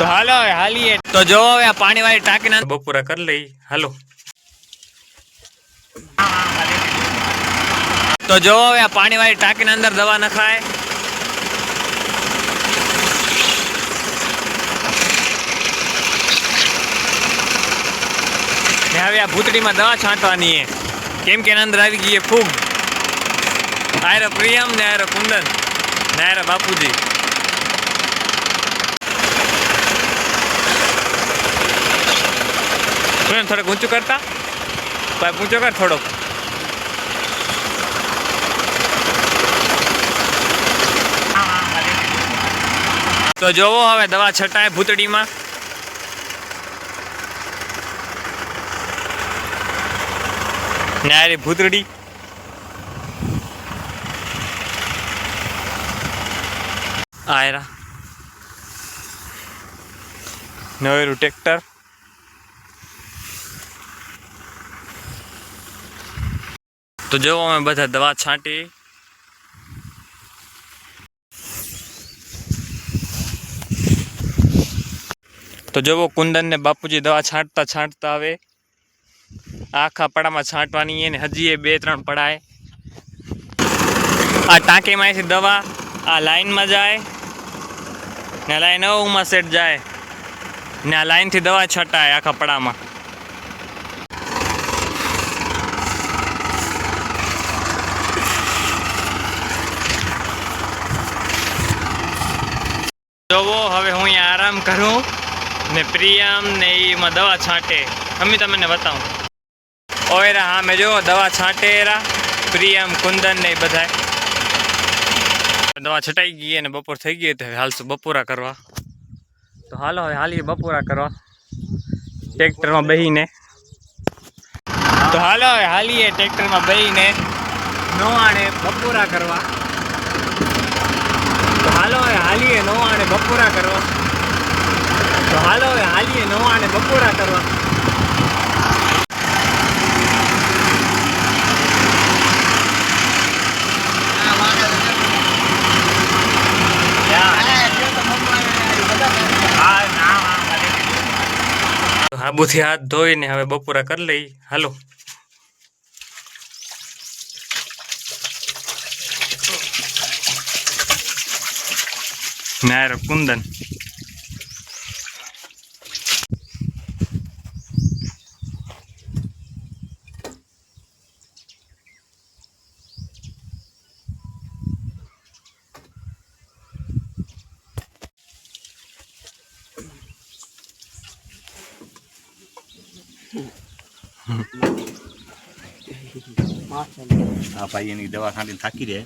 તો હાલો હવે હાલીએ. તો જો હવે આ પાણી વાળી ટાંકીને બપોરા કરી લઈ. હાલો. તો જો હવે આ પાણી વાળી ટાંકીની અંદર દવા નખાય. ને હવે આ ભૂતડીમાં દવા છાંટવાની છે. કેમ કે એના અંદર આવી ગઈ છે ફૂગ. આયરો પ્રિયમ ને આયરો કુંદન ને આયરો બાપુજી. તું થોડુંક ઊંચું કરતા? પાઇપ ઊંચો કર થોડોક. તો જોવો હવે દવા છટાય ભૂતડીમાં. નારી ભૂતડી. આયરા. નવેરું ટ્રેક્ટર. તો જો અમે બધા દવા છાંટી. તો જોવો કુંદન ને બાપુજી દવા છાંટતા છાંટતા આવે. આખા પડામાં છાંટવાની એને હજી એ બે ત્રણ પડાય. આ ટાંકીમાંથી દવા, આ લાઈનમાં જાય ને લાઈન નવમાં સેટ જાય ને આ લાઈનથી દવા છટાય આખા પડામાં. જોવો, હવે હું અહીંયા આરામ કરું ને પ્રિયમ ને એમાં દવા છાંટે. અમે તમને બતાવું. ઓયરા હા, મેં જોવો, દવા છાંટે એરા પ્રિયમ, કુંદન ને એ બધાય. દવા છટાઈ ગઈ અને બપોર થઈ ગઈ તો હવે હાલશું બપોરા કરવા. તો હાલો, હવે હાલીએ બપોરા કરવા. ટ્રેક્ટરમાં બેહીને. તો હાલો, હવે હાલીએ ટ્રેક્ટરમાં બેહીને. નોવાણે બપોરા કરવા તો હાલો હવે હાલીએ નોવાણે બપોરા કરવા. તો હાલો હવે હાલીએ નોવાણે બપોરા કરવા. હાબુથી હાથ ધોઈને હવે બપોરા કરી લઈ. હાલો. નાયર કુંદન આ ભાઈ એની દવા ખાંડીને થાકી રહે